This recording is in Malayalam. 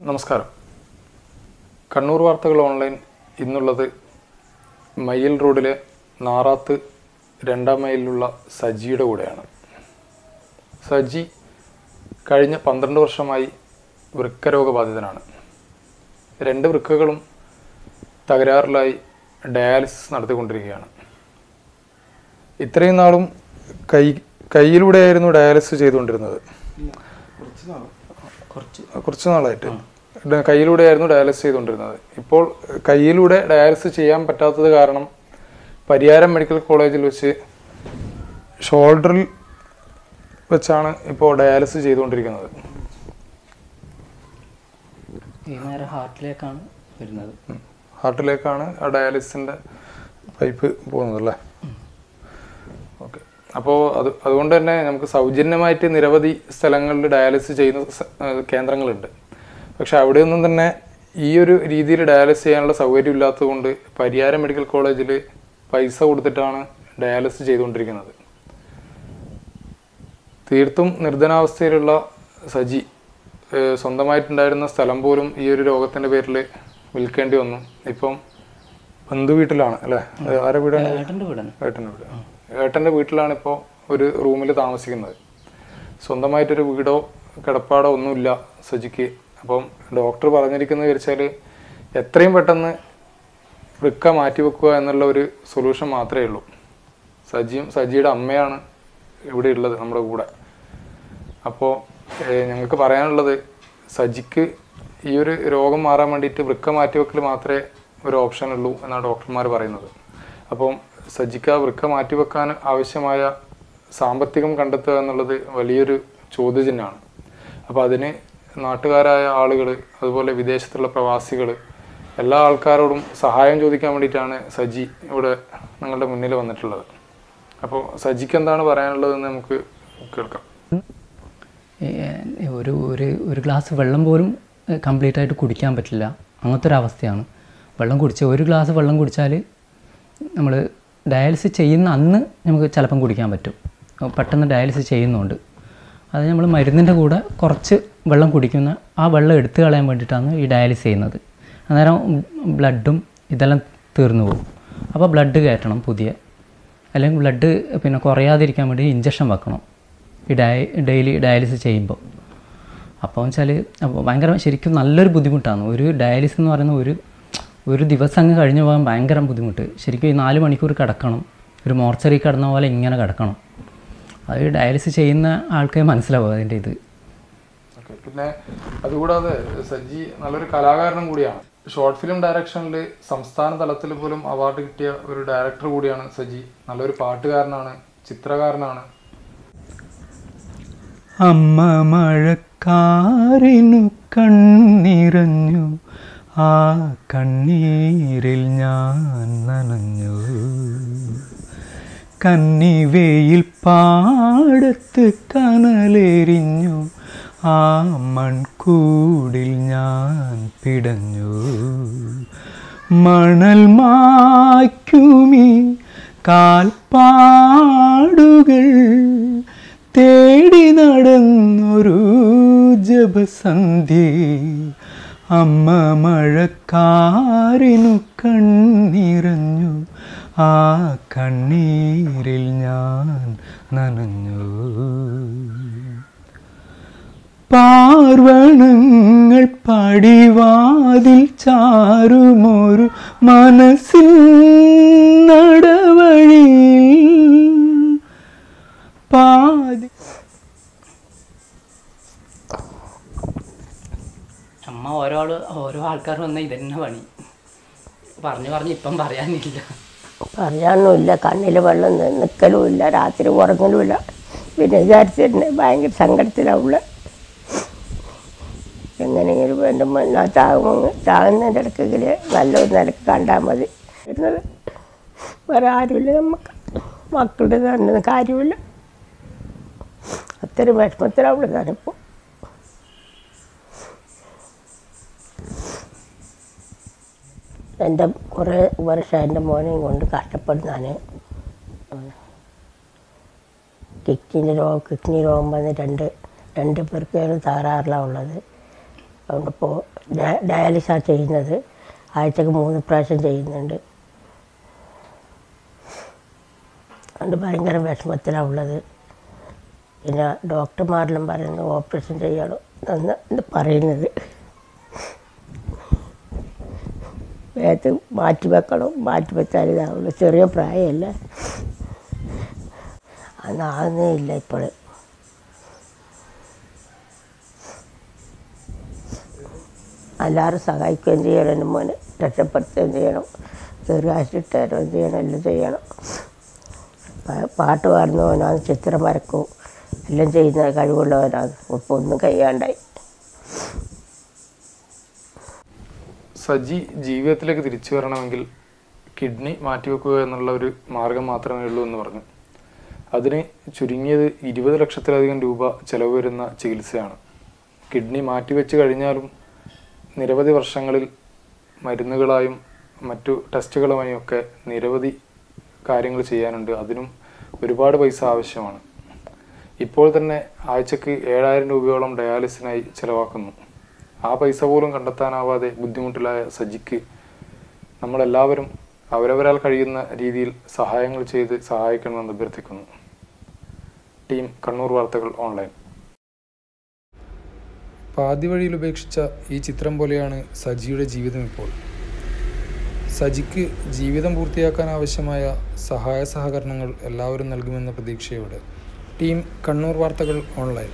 നമസ്കാരം. കണ്ണൂർ വാർത്തകൾ ഓൺലൈൻ. ഇന്നുള്ളത് മയ്യൽ റോഡിലെ നാറാത്ത് രണ്ടാം മൈലിലുള്ള സജിയുടെ കൂടെയാണ്. സജി കഴിഞ്ഞ പന്ത്രണ്ട് വർഷമായി വൃക്കരോഗബാധിതനാണ്. രണ്ട് വൃക്കകളും തകരാറിലായി ഡയാലിസിസ് നടത്തിക്കൊണ്ടിരിക്കുകയാണ്. ഇത്രയും നാളും കൈ കയ്യിലൂടെയായിരുന്നു ഡയാലിസിസ് ചെയ്തുകൊണ്ടിരുന്നത്. കുറച്ച് കുറച്ച് നാളായിട്ട്. കയ്യിലൂടെയായിരുന്നു ഡയാലിസിസ് ചെയ്തുകൊണ്ടിരുന്നത്. ഇപ്പോൾ കയ്യിലൂടെ ഡയാലിസിസ് ചെയ്യാൻ പറ്റാത്തത് കാരണം പരിയാരം മെഡിക്കൽ കോളേജിൽ വെച്ച് ഷോൾഡറിൽ വെച്ചാണ് ഇപ്പോൾ ഡയാലിസിസ് ചെയ്തുകൊണ്ടിരിക്കുന്നത്. ഹാർട്ടിലേക്കാണ് വരുന്നത്. ഹാർട്ടിലേക്കാണ് ആ ഡയാലിസിന്റെ പൈപ്പ് പോകുന്നത് അല്ലേ? ഓക്കെ. അപ്പോൾ അത് അതുകൊണ്ട് തന്നെ നമുക്ക് സൗജന്യമായിട്ട് നിരവധി സ്ഥലങ്ങളിൽ ഡയാലിസിസ് ചെയ്യുന്ന കേന്ദ്രങ്ങളുണ്ട്. പക്ഷെ അവിടെയൊന്നും തന്നെ ഈ ഒരു രീതിയിൽ ഡയാലിസ് ചെയ്യാനുള്ള സൗകര്യം ഇല്ലാത്തതുകൊണ്ട് പരിയാരം മെഡിക്കൽ കോളേജിൽ പൈസ കൊടുത്തിട്ടാണ് ഡയാലിസ് ചെയ്തുകൊണ്ടിരിക്കുന്നത്. തീർത്തും നിർധനാവസ്ഥയിലുള്ള സജി സ്വന്തമായിട്ടുണ്ടായിരുന്ന സ്ഥലം പോലും ഈ ഒരു രോഗത്തിന്റെ പേരിൽ വിൽക്കേണ്ടി വന്നു. ഇപ്പം ബന്ധു വീട്ടിലാണ് അല്ലേ? ആരുടെ വീടാണ്? ഏട്ടന്റെ വീട്. ഏട്ടന്റെ വീട്ടിലാണ് ഇപ്പോൾ ഒരു റൂമിൽ താമസിക്കുന്നത്. സ്വന്തമായിട്ടൊരു വീടോ കിടപ്പാടോ ഒന്നുമില്ല സജിക്ക്. അപ്പം ഡോക്ടർ പറഞ്ഞിരിക്കുന്നത് വെച്ചാൽ എത്രയും പെട്ടെന്ന് വൃക്ക മാറ്റി വെക്കുക എന്നുള്ള ഒരു സൊല്യൂഷൻ മാത്രമേ ഉള്ളൂ. സജിയും സജിയുടെ അമ്മയാണ് ഇവിടെ ഉള്ളത് നമ്മുടെ കൂടെ. അപ്പോൾ ഞങ്ങൾക്ക് പറയാനുള്ളത് സജിക്ക് ഈ ഒരു രോഗം മാറാൻ വേണ്ടിയിട്ട് വൃക്ക മാറ്റിവെക്കൽ മാത്രമേ ഒരു ഓപ്ഷൻ ഉള്ളൂ എന്നാണ് ഡോക്ടർമാർ പറയുന്നത്. അപ്പം സജിക്ക് ആ വൃക്ക മാറ്റിവെക്കാൻ ആവശ്യമായ സാമ്പത്തികം കണ്ടെത്തുക എന്നുള്ളത് വലിയൊരു ചോദ്യചിഹ്നമാണ്. അപ്പോൾ അതിന് നാട്ടുകാരായ ആളുകൾ അതുപോലെ വിദേശത്തുള്ള പ്രവാസികൾ എല്ലാ ആൾക്കാരോടും സഹായം ചോദിക്കാൻ വേണ്ടിയിട്ടാണ് സജി ഇവിടെ ഞങ്ങളുടെ മുന്നിൽ വന്നിട്ടുള്ളത്. അപ്പോൾ സജിക്ക് എന്താണ് പറയാനുള്ളതെന്ന് നമുക്ക് കേൾക്കാം. ഒരു ഒരു ഒരു ഗ്ലാസ് വെള്ളം പോലും കംപ്ലീറ്റ് ആയിട്ട് കുടിക്കാൻ പറ്റില്ല. അങ്ങനത്തെ ഒരു അവസ്ഥയാണ്. വെള്ളം കുടിച്ച് ഒരു ഗ്ലാസ് വെള്ളം കുടിച്ചാൽ നമ്മൾ ഡയാലിസിസ് ചെയ്യുന്ന അന്ന് നമുക്ക് ചിലപ്പം കുടിക്കാൻ പറ്റും. പെട്ടെന്ന് ഡയാലിസിസ് ചെയ്യുന്നുണ്ട്. അത് നമ്മൾ മരുന്നിന്റെ കൂടെ കുറച്ച് വെള്ളം കുടിക്കുന്ന ആ വെള്ളം എടുത്തു കളയാൻ വേണ്ടിയിട്ടാണ് ഈ ഡയാലിസിസ് ചെയ്യുന്നത്. അന്നേരം ബ്ലഡും ഇതെല്ലാം തീർന്നു പോകും. അപ്പോൾ ബ്ലഡ് കയറ്റണം പുതിയ. അല്ലെങ്കിൽ ബ്ലഡ് പിന്നെ കുറയാതിരിക്കാൻ വേണ്ടി ഇഞ്ചക്ഷൻ വെക്കണം. ഈ ഡയ ഡെയിലി ഡയാലിസിസ് ചെയ്യുമ്പോൾ. അപ്പോൾ വെച്ചാൽ അപ്പോൾ ഭയങ്കര ശരിക്കും നല്ലൊരു ബുദ്ധിമുട്ടാണ്. ഒരു ഡയാലിസിസ് എന്ന് പറയുന്ന ഒരു ഒരു ദിവസം അങ്ങ് കഴിഞ്ഞു പോകാൻ ഭയങ്കര ബുദ്ധിമുട്ട്. ശരിക്കും ഈ നാല് മണിക്കൂർ കിടക്കണം. ഒരു മോർച്ചറി കിടന്ന പോലെ ഇങ്ങനെ കിടക്കണം. അത് ഡയാലിസിസ് ചെയ്യുന്ന ആൾക്കേ മനസ്സിലാവും അതിന്റെ ഇത്. ഓക്കെ പിന്നെ അതുകൂടാതെ സജി നല്ലൊരു കലാകാരനും കൂടിയാണ്. ഷോർട്ട് ഫിലിം ഡയറക്ഷനിൽ സംസ്ഥാന തലത്തിൽ പോലും അവാർഡ് കിട്ടിയ ഒരു ഡയറക്ടർ കൂടിയാണ് സജി നല്ലൊരു പാട്ടുകാരനാണ് ചിത്രകാരനാണ്. അമ്മ മഴക്കാരിനു കണ്ണിറഞ്ഞു ആ കണ്ണീരിൽ ഞാൻ നനഞ്ഞു. കന്നിവേയിൽ പാടത്ത് കനലെരിഞ്ഞു ആ മൺകൂടിൽ ഞാൻ പിടഞ്ഞു മണൽ മാക്കുമി കാൽപാടുകൾ തേടി നടന്നൊരു ജപസന്ധി. അമ്മ മഴക്കാരിനു കണ്ണിറഞ്ഞു ആ കണ്ണീരിൽ ഞാൻ നനഞ്ഞു. പാർവണങ്ങൾ പടിവാതിൽ ചാരുമൊരു മനസ്സിൽ നടവഴി പാതി അമ്മ ഓരോ ആൾ ഓരോ ആൾക്കാർ വന്ന ഇതന്നെ പണി. പറഞ്ഞു പറഞ്ഞ് ഇപ്പം പറയാനില്ല. പറയാനൊന്നുമില്ല. കണ്ണിൽ വെള്ളം നിൽക്കലുമില്ല രാത്രി ഉറങ്ങലുമില്ല. പിന്നെ വിചാരിച്ചിട്ടുണ്ട് ഭയങ്കര സങ്കടത്തിലാവുള്ള എങ്ങനെയെങ്കിലും എന്റെ മുന്നേ ചാകും ചാകുന്നതിന്റെ ഇടയ്ക്കെങ്കിൽ നല്ലൊരു നിലയ്ക്ക് കണ്ടാൽ മതി. വരുന്നത് വേറെ ആരുമില്ല നമുക്ക്. മക്കളുടെ തന്നെ കാര്യമില്ല. അത്രയും വിഷമത്തിലാവുള്ളൂ ഞാനിപ്പോൾ എന്റെ കുറേ വർഷം എന്റെ മോനെയും കൊണ്ട് കഷ്ടപ്പെടുന്നതാണ്. കിഡ്നി രോഗം കിഡ്നി രോഗം വന്ന് രണ്ട് രണ്ട് പേർക്കാണ് തകരാറിലാണ് ഉള്ളത്. ഇപ്പോൾ ഡയാലിസാണ് ചെയ്യുന്നത്. ആഴ്ചക്ക് മൂന്ന് പ്രാവശ്യം ചെയ്യുന്നുണ്ട്. അതുകൊണ്ട് ഭയങ്കര വിഷമത്തിലാണ് ഉള്ളത്. പിന്നെ ഡോക്ടർമാരെല്ലാം പറയുന്നത് ഓപ്പറേഷൻ ചെയ്യണം എന്ന് പറയുന്നത്. വേഗത്ത് മാറ്റി വെക്കണം മാറ്റി വെച്ചാൽ ഇതാവുള്ളൂ. ചെറിയ പ്രായമല്ല. അന്നാകുന്നേ ഇല്ല ഇപ്പോൾ എല്ലാവരും സഹായിക്കുകയും ചെയ്യണം. എന്റെ മോനെ രക്ഷപ്പെടുത്തുകയും ചെയ്യണം. ദീർഘാശിട്ട് തരുകയും ചെയ്യണം? എല്ലാം ചെയ്യണം. പാട്ട് പാടുന്നവനാണ് ചിത്രം വരക്കും എല്ലാം ചെയ്യുന്ന കഴിവുള്ളവനാണ്. ഇപ്പോൾ ഒന്നും കഴിയാണ്ടായി. സജി ജീവിതത്തിലേക്ക് തിരിച്ചു വരണമെങ്കിൽ കിഡ്നി മാറ്റിവെക്കുക എന്നുള്ള ഒരു മാർഗം മാത്രമേ ഉള്ളൂ എന്ന് പറഞ്ഞു. അതിന് ചുരുങ്ങിയത് ഇരുപത് ലക്ഷത്തിലധികം രൂപ ചെലവ് വരുന്ന ചികിത്സയാണ്. കിഡ്നി മാറ്റിവെച്ച് കഴിഞ്ഞാലും നിരവധി വർഷങ്ങളിൽ മരുന്നുകളായും മറ്റു ടെസ്റ്റുകളുമായും ഒക്കെ നിരവധി കാര്യങ്ങൾ ചെയ്യാനുണ്ട്. അതിനും ഒരുപാട് പൈസ ആവശ്യമാണ്. ഇപ്പോൾ തന്നെ ആഴ്ചക്ക് ഏഴായിരം രൂപയോളം ഡയാലിസിനായി ചിലവാക്കുന്നു. ആ പൈസ പോലും കണ്ടെത്താനാവാതെ ബുദ്ധിമുട്ടിലായ സജിക്ക് നമ്മളെല്ലാവരും അവരവരാൽ കഴിയുന്ന രീതിയിൽ സഹായങ്ങൾ ചെയ്ത് സഹായിക്കണമെന്ന് അഭ്യർത്ഥിക്കുന്നു. ടീം കണ്ണൂർ വാർത്തകൾ ഓൺലൈൻ. പാതി വഴിയിൽ ഉപേക്ഷിച്ച ഈ ചിത്രം പോലെയാണ് സജിയുടെ ജീവിതം ഇപ്പോൾ. സജിക്ക് ജീവിതം പൂർത്തിയാക്കാൻ ആവശ്യമായ സഹായ സഹകരണങ്ങൾ എല്ലാവരും നൽകുമെന്ന പ്രതീക്ഷയോടെ. ടീം കണ്ണൂർ വാർത്തകൾ ഓൺലൈൻ.